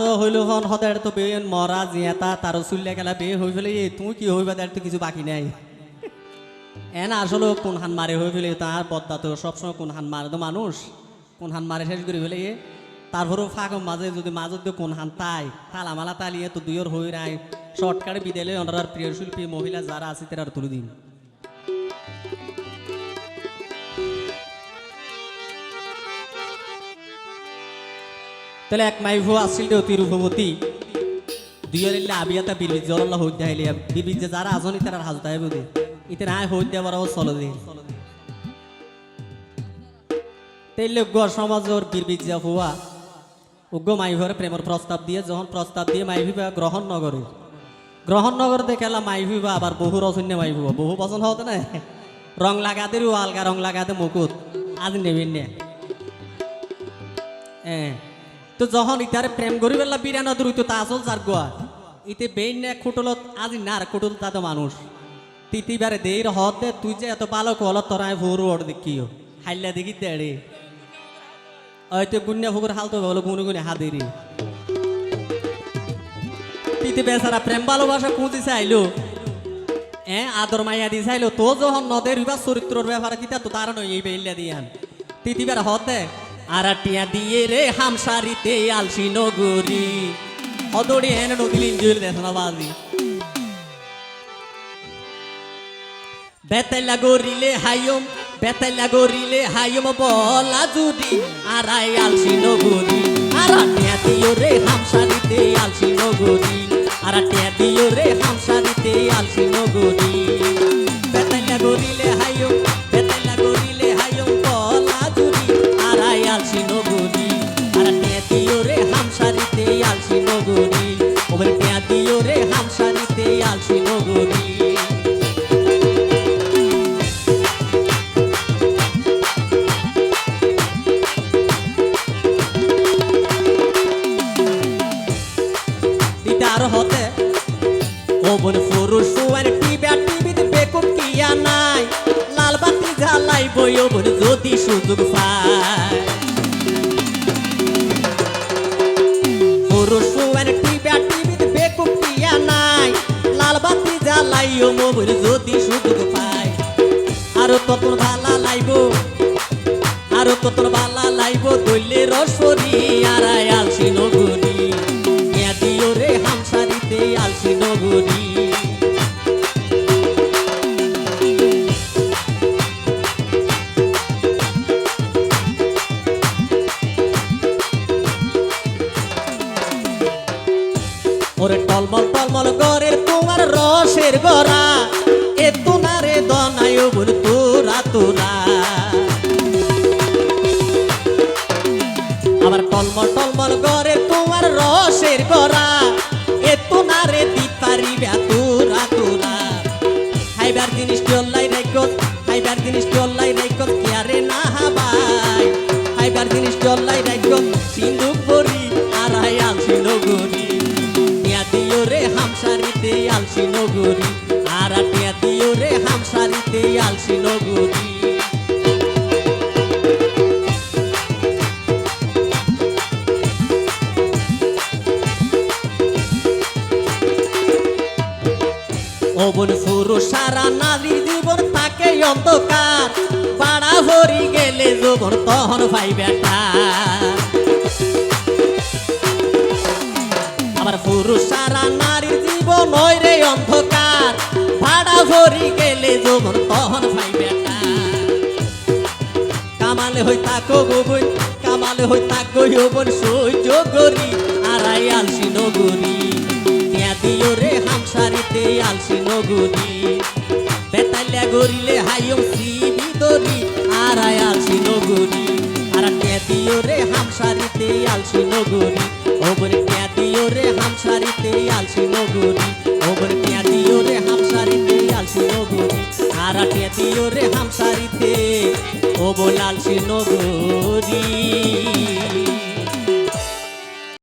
তো হইল হন হদের তো বে মরা জিয়াতা তার চুল্লে গেলা বে হই ফেলে তুই কি হইবা তার তো কিছু বাকি নাই। এন আসলে কোন হান মারে হয়ে ফেলে তার বদ্দা তো সবসময় কোন হান মারে তো মানুষ। কোন হান মারে শেষ করে ফেলে তারপরেও ফাঁক মাঝে যদি মাজত দিয়ে কোন হান তাই তালা মালা তালিয়ে তো দুইয়ের হই রায় শর্টকাটে বিদেলে ওনার প্রিয় শিল্পী, মহিলা যারা আছে তারা তুলে দিন তাহলে এক মাইভু আসছিল রে অতি রূপবতী দুইয়ের এলে আবিয়াতা বিরবিজ জল্লাহ হইতে হাইলে বিবিজ যে যারা আজনি তারা হাজতা হবে দে ইতে না হইতে আবার চলো দে তেলে উগ্র সমাজ ওর বিরবিজ যা হুয়া উগ্র মাইভর প্রেমের প্রস্তাব দিয়ে, যখন প্রস্তাব দিয়ে মাইভিবা গ্রহণ নগরে। গ্রহণ নগর দেখেলা মাইভিবা আবার বহু রচন্য মাইভিবা বহু পছন্দ হতে না রং লাগাতে ও আলগা, রং লাগাতে মুকুট আজ নেবেন না। হ্যাঁ তো যখন ইতারে প্রেম করি পেলা বিরানো দূর তো আসল যার গোয়া ইতে বেইন নে খুটলত, আজি নার খুটল তা তো মানুষ। তিতিবারে দেই হদ দে তুই যে এত ভালো কল তোরাই ভোর ওর দেখিও হাইলা দেখি দেড়ে হয়তো গুন্যা ফুকুর হাল তো বলো গুনে গুনে হাদেরি। তিতি বেচারা প্রেম ভালোবাসা খুঁজি চাইলো হ্যাঁ আদর মাইয়া দি চাইলো তো যখন নদের বা চরিত্রর ব্যাপারে কিতা, তো তার নয়, এই বেইলা দিয়ান। তিতিবার হতে আর টিয়া দিয়ে রে হামসারিতে আলসি নগরী। অদড়ি এনে নদিলিন জুল দেশনা বাজি বেতাইলা গরিলে হাইম বেতাইলা গরিলে হাইম বলা জুদি আরাই আলসি নগরী। আর টিয়া দিও রে হামসারিতে আলসি নগরী। আর টিয়া দিও রে ওরে টিয়া দিও রে হামসারিতে আলসি নগরী দিদার হতে ওবন পুরুষ সুয়ার টিবা টিভিতে বেকুব কিয়া নাই। লাল বাতি জ্বালাই বই ওবন যদি সুযোগ পায়। ও মোবন যদি সুযোগ পায়, আরও তত ভালা লাইব? আরও তত বালা লাইব? দইলে রসরি আর আলসি নগরী ইয়া রে হামসারিতে আলসি নগরী ওরে টলমল টলমল গরে তোমার রসের গড়া। এ তোনারে দনায় বল তোরা তোরা। আবার টলমল টলমল গরে তোমার রসের গড়া। এ তোনারে দিত পারিবে তোরা তোরা। খাইবার জিনিস চল্লাই রাইকত খাইবার জিনিস চল্লাই আলসি নগরী। আর টিয়া দিও রে হামসারিতে আলসি নগরী। অবন ফুরু, সারা নারী জীবন থাকে অন্ধকার। পাড়া হরি গেলে যৌবন তখন ভাই বেটা। আবার পুরুষ সারা নারীর ওই রে অন্ধকার। ভাড়া ভরি গেলে যৌবন তখন ভাই বেটা কামালে হই তাকো গোবই কামালে হই তাকো হবন সহ্য করি আড়াই আলসি নগরী দিও রে হামসারিতে আলসি নগরী বেতালিয়া গরিলে হাইম সিবি দরি আড়াই আলসি নগরী আর দিও রে হামসারিতে আলসি নগরী ওবর টিয়া দিও রে হামসারিতে আলসি নগরী। ওবর টিয়া দিও রে হামসারিতে আলসি নগরী। আর টিয়া দিও রে হামসারিতে ও বলালসি নগরী।